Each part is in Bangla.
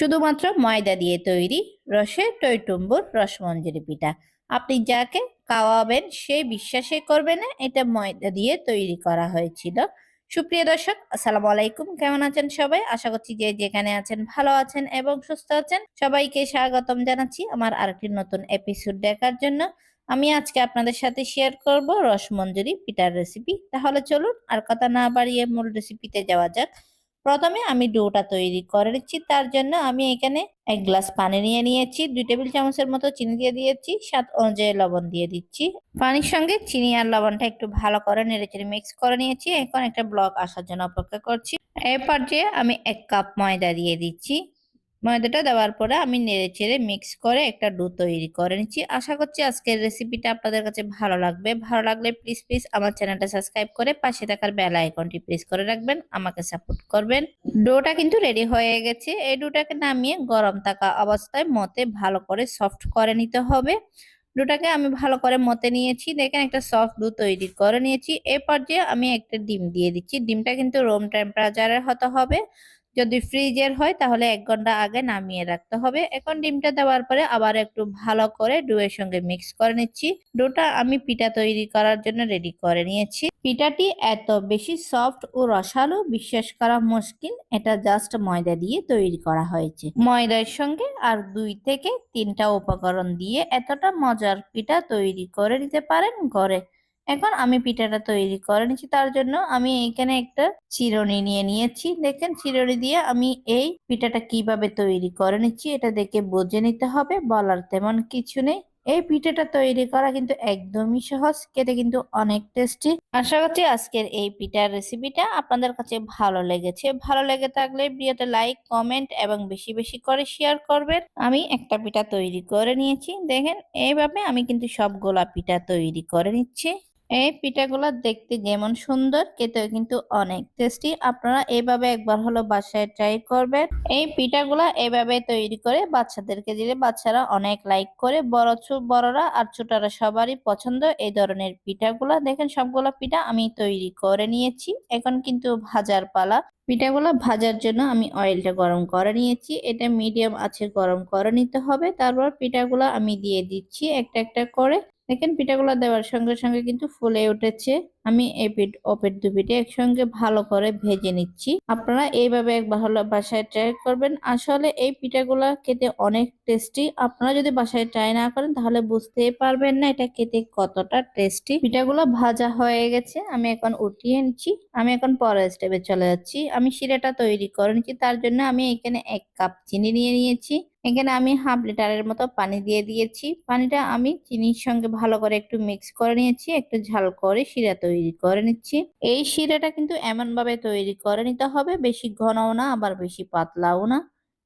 শুধুমাত্র ময়দা দিয়ে তৈরি রসে টইটুম্বুর রসমঞ্জুরি পিঠা। আপনি যাকে খাওয়াবেন সে বিশ্বাসে করবে না, এটা ময়দা দিয়ে তৈরি করা হয়েছিল। সুপ্রিয় দর্শক, আসসালামু আলাইকুম। কেমন আছেন সবাই? আশা করছি যে যেখানে আছেন ভালো আছেন এবং সুস্থ আছেন। সবাইকে স্বাগতম জানাচ্ছি আমার আরেকটি নতুন এপিসোড দেখার জন্য। আমি আজকে আপনাদের সাথে শেয়ার করব রসমঞ্জুরি পিঠার রেসিপি তাহলে চলুন আর কথা না বাড়িয়ে মূল রেসিপিতে যাওয়া যাক। প্রথমে আমি ডোটা তৈরি করে নিচ্ছি, তার জন্য আমি এখানে এক গ্লাস পানি নিয়ে নিয়েছি, দুই টেবিল চামচের মতো চিনি দিয়ে দিয়েছি, স্বাদ অনুযায়ী লবণ দিয়ে দিচ্ছি। পানির সঙ্গে চিনি আর লবণটা একটু ভালো করে নেড়েচেড়ে মিক্স করে নিয়েছি, এখন একটা ব্লক আসার জন্য অপেক্ষা করছি। এরপর যে আমি এক কাপ ময়দা দিয়ে দিচ্ছি। ময়দাটা দেওয়ার পরে আমি নেড়ে চেড়ে মিক্স করে একটা ডো তৈরি করে নিচ্ছি। আশা করছি আজকের রেসিপিটা আপনাদের কাছে ভালো লাগবে। ভালো লাগলে প্লিজ প্লিজ আমার চ্যানেলটা সাবস্ক্রাইব করে পাশে থাকার বেল আইকনটি প্রেস করে রাখবেন, আমাকে সাপোর্ট করবেন। ডোটা কিন্তু রেডি হয়ে গেছে। এই ডোটাকে নামিয়ে গরম থাকা অবস্থায় মতে ভালো করে সফট করে নিতে হবে। ডোটাকে আমি ভালো করে মতে নিয়েছি। দেখেন একটা সফট ডো তৈরি করে নিয়েছি। এ পর্যায়ে আমি একটা ডিম দিয়ে দিচ্ছি। ডিমটা কিন্তু রুম টেম্পারেচারের হতে হবে। যদি ফ্রিজের হয়, তাহলে এক ঘণ্টা আগে নামিয়ে রাখতে হবে। এখন ডিমটা দেওয়ার পরে আবার একটু ভালো করে ডোয়ের সঙ্গে মিক্স করে নিচ্ছি। ডোটা আমি পিঠা তৈরি করার জন্য রেডি করে নিয়েছি। পিঠাটি এত বেশি সফট ও রসালো, বিশ্বাস করা মুশকিল। এটা জাস্ট ময়দা দিয়ে তৈরি করা হয়েছে। ময়দার সঙ্গে আর দুই থেকে তিনটা উপকরণ দিয়ে এতটা মজার পিঠা তৈরি করে নিতে পারেন ঘরে। এখন আমি পিঠাটা তৈরি করে নিচ্ছি। তার জন্য আমি এখানে একটা চিরুনি নিয়ে নিয়েছি। দেখেন, চিরুনি দিয়ে আমি এই পিঠাটা কীভাবে তৈরি করে নিচ্ছি, এটা দেখে বুঝে নিতে হবে। বলার তেমন কিছু নেই। এই পিঠাটা তৈরি করা কিন্তু একদমই সহজ, খেতে কিন্তু অনেক টেস্টি। আশা করছি আজকের এই পিঠার রেসিপিটা আপনাদের কাছে ভালো লেগেছে। ভালো লেগে থাকলে ভিডিওতে লাইক, কমেন্ট এবং বেশি বেশি করে শেয়ার করবেন। আমি একটা পিঠা তৈরি করে নিয়েছি। দেখেন, এইভাবে আমি কিন্তু সব গোলা পিঠা তৈরি করে নিচ্ছি। এই পিঠাগুলো দেখতে যেমন সুন্দর, খেতেও কিন্তু অনেক টেস্টি আপনারা এইভাবে একবার হলো বাসায় ট্রাই করবেন। এই পিঠাগুলো এভাবে তৈরি করে বাচ্চাদেরকে দিলে বাচ্চারা অনেক লাইক করে। বড় বড়রা আর ছোটরা সবারই পছন্দ। এই ধরনের পিঠাগুলো দেখেন, সবগুলো পিঠা আমি তৈরি করে নিয়েছি। এখন কিন্তু ভাজার পালা। পিঠাগুলো ভাজার জন্য আমি অয়েলটা গরম করে নিয়েছি। এটা মিডিয়াম আছে গরম করে নিতে হবে। তারপর পিঠাগুলো আমি দিয়ে দিচ্ছি একটা একটা করে। দেখেন পিঠাগুলো দেওয়ার সঙ্গে সঙ্গে কিন্তু ফুলে উঠেছে। আমি এই পিঠ, ও পিঠ দু পিঠে একসঙ্গে ভালো করে ভেজে নিচ্ছি। আপনারা এইভাবে একবার হলো বাসায় ট্রাই করবেন। আসলে এই পিঠাগুলো খেতে অনেক টেস্টি আপনারা যদি বাসায় ট্রাই না করেন, তাহলে বুঝতেই পারবেন না এটা খেতে কতটা টেস্টি পিঠাগুলো ভাজা হয়ে গেছে, আমি এখন উঠিয়ে নিচ্ছি। আমি এখন পরের স্টেপে চলে যাচ্ছি। আমি শিরাটা তৈরি করে নিচ্ছি। তার জন্য আমি এখানে এক কাপ চিনি নিয়ে নিয়েছি। এখানে আমি হাফ লিটারের মতো পানি দিয়ে দিয়েছি। পানিটা আমি চিনির সঙ্গে ভালো করে একটু মিক্স করে নিয়েছি। একটু ঝাল করে শিরা তৈরি করে নিচ্ছি। এই শিরাটা কিন্তু এমন ভাবে তৈরি করে নিতে হবে, বেশি ঘনও না, আবার বেশি পাতলাও না।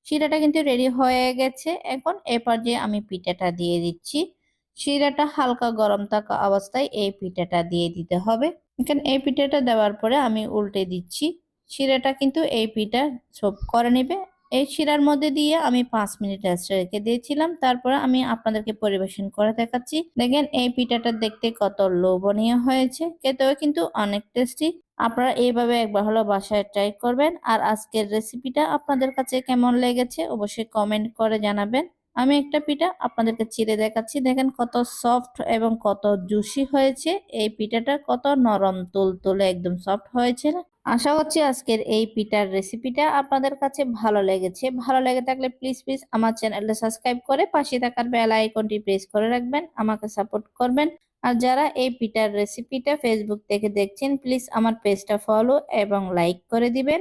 শিরাটা কিন্তু রেডি হয়ে গেছে। এখন এ পর্যায়ে আমি পিঠাটা দিয়ে দিচ্ছি। শিরাটা হালকা গরম থাকা অবস্থায় এই পিঠাটা দিয়ে দিতে হবে। এখানে এই পিঠাটা দেওয়ার পরে আমি উল্টে দিচ্ছি। শিরাটা কিন্তু এই পিঠা সব করে নেবে। এই শিরার মধ্যে দিয়ে আমি পাঁচ মিনিট রেস্ট রেখে দিয়েছিলাম। তারপরে আমি আপনাদেরকে পরিবেশন করে দেখাচ্ছি। দেখেন, এই পিঠাটা দেখতে কত লোভনীয় হয়েছে। খেতেও কিন্তু অনেক টেস্টি আপনারা এইভাবে একবার হলো বাসায় ট্রাই করবেন। আর আজকের রেসিপিটা আপনাদের কাছে কেমন লেগেছে অবশ্যই কমেন্ট করে জানাবেন। আমি একটা পিঠা আপনাদেরকে চিড়ে দেখাচ্ছি। দেখেন, কত সফট এবং কত জুসি হয়েছে। এই পিঠাটা কত নরম তুল তুলে একদম সফট হয়েছে না? আশা করছি আজকের এই পিঠার রেসিপিটা আপনাদের কাছে ভালো লেগেছে। ভালো লেগে থাকলে প্লিজ প্লিজ আমার চ্যানেলটা সাবস্ক্রাইব করে পাশে থাকার বেল আইকনটি প্রেস করে রাখবেন, আমাকে সাপোর্ট করবেন। আর যারা এই পিঠার রেসিপিটা ফেসবুক থেকে দেখছেন প্লিজ আমার পেজটা ফলো এবং লাইক করে দিবেন।